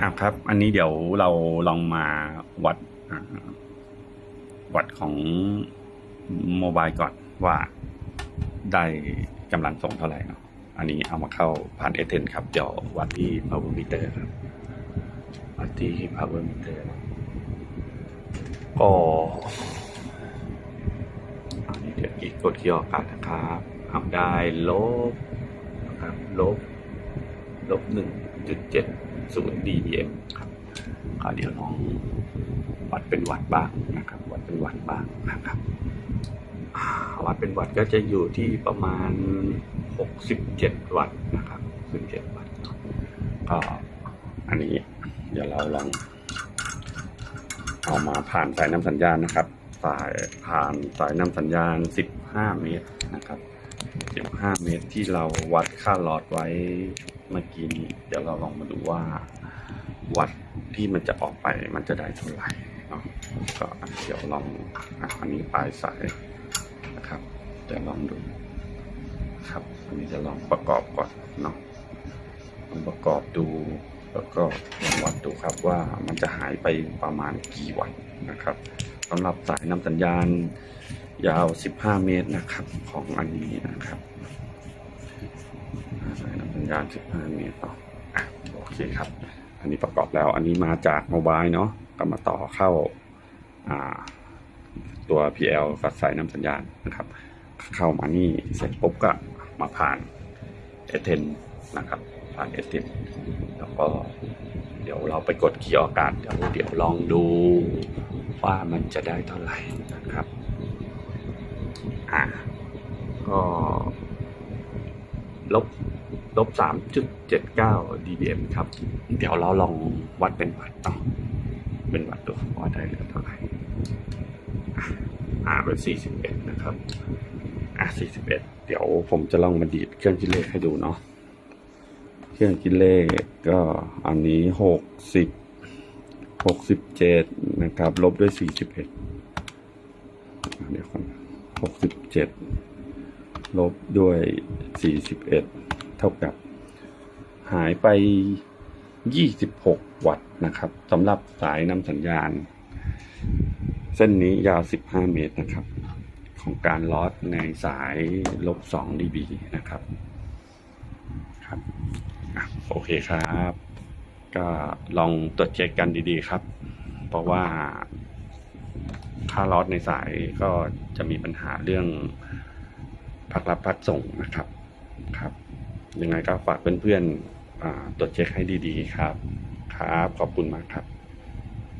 อะครับ อันนี้เดี๋ยวเราลองมาวัดอ่าวัดของโมบายก่อนว่าได้กำลังส่งเท่าไหร่เนาะอันนี้เอามาเข้าผ่านเอเทนครับ เดี๋ยววัดที่ power meter ครับ วัดที่ power meter ก็อันนี้เดี๋ยวอีกกดเคียวอากาศนะครับทำได้ลบนะครับลบ ลบหนึ่งจุดเจ็ด ศูนย์ dBm ครับก็เดี๋ยวลองวัดเป็นวัดบ้างนะครับ วัดเป็นวัดบ้างนะครับวัดเป็นวัดก็จะอยู่ที่ประมาณ 67 วัตต์นะครับ67วัตต์ก็อันนี้เดี๋ยวเราลองเอามาผ่านสายน้ำสัญญาณนะครับ สายผ่านสายน้ำสัญญาณ 15 เมตรนะครับ 15 เมตรที่เราวัดค่าลอดไว้เมื่อกี้นี้เดี๋ยวเราลองมาดูว่า วัดที่มันจะออกไปมันจะได้เท่าไหร่เนาะก็เดี๋ยวลองอันนี้ปลายสายนะครับเดี๋ยวลองดูครับอันนี้จะลองประกอบก่อนเนาะลองประกอบดูแล้วก็ลองวัดดูครับว่ามันจะหายไปประมาณกี่วัตต์นะครับสำหรับสายนำสัญญาณ ยาว 15 เมตรนะครับ ของอันนี้นะครับสายนำสัญญาณ 15 เมตรเนาะอะโอเคครับ อันนี้ประกอบแล้ว อันนี้มาจากโมบายเนาะ ก็มาต่อเข้าอ่าตัว PL กับสายนำสัญญาณนะครับ เข้ามานี่เสร็จปุ๊บก็มาผ่านเอเทนนะครับ ผ่านเอเทนแล้วก็เดี๋ยวเราไปกดเคีย์อากาศเดี๋ยวเดี๋ยวลองดูว่ามันจะได้เท่าไหร่นะครับ อ่าก็ลบลบสามจุดเจ็ดเก้า dBm ครับ เดี๋ยวเราลองวัดเป็นวัดเนาะเป็นวัดดูว่าได้เหลือเท่าไหร่อะอ่าเป็นสี่สิบเอ็ดนะครับ อะสี่สิบเอ็ดเดี๋ยวผมจะลองมาดีดเครื่องคิดเลขให้ดูเนาะเครื่องคิดเลขก็อันนี้หกสิบหกสิบเจ็ดนะครับ ลบด้วยสี่สิบเอ็ดเดี๋ยวก่อน หกสิบเจ็ดลบด้วยสี่สิบเอ็ดเท่ากับ หายไปยี่สิบหกวัตต์นะครับสำหรับสายนำสัญญาณ เส้นนี้ยาวสิบห้าเมตรนะครับ ของการลอสในสายลบสอง dB นะครับครับอโอเคครับ ก็ลองตรวจเช็คกันดีๆครับ เพราะว่า ค่าลอสในสายก็จะมีปัญหาเรื่องพักรับพักส่งนะครับครับยังไงก็ฝากเพื่อนๆตรวจเช็คให้ดีๆครับ ครับ ขอบคุณมากครับ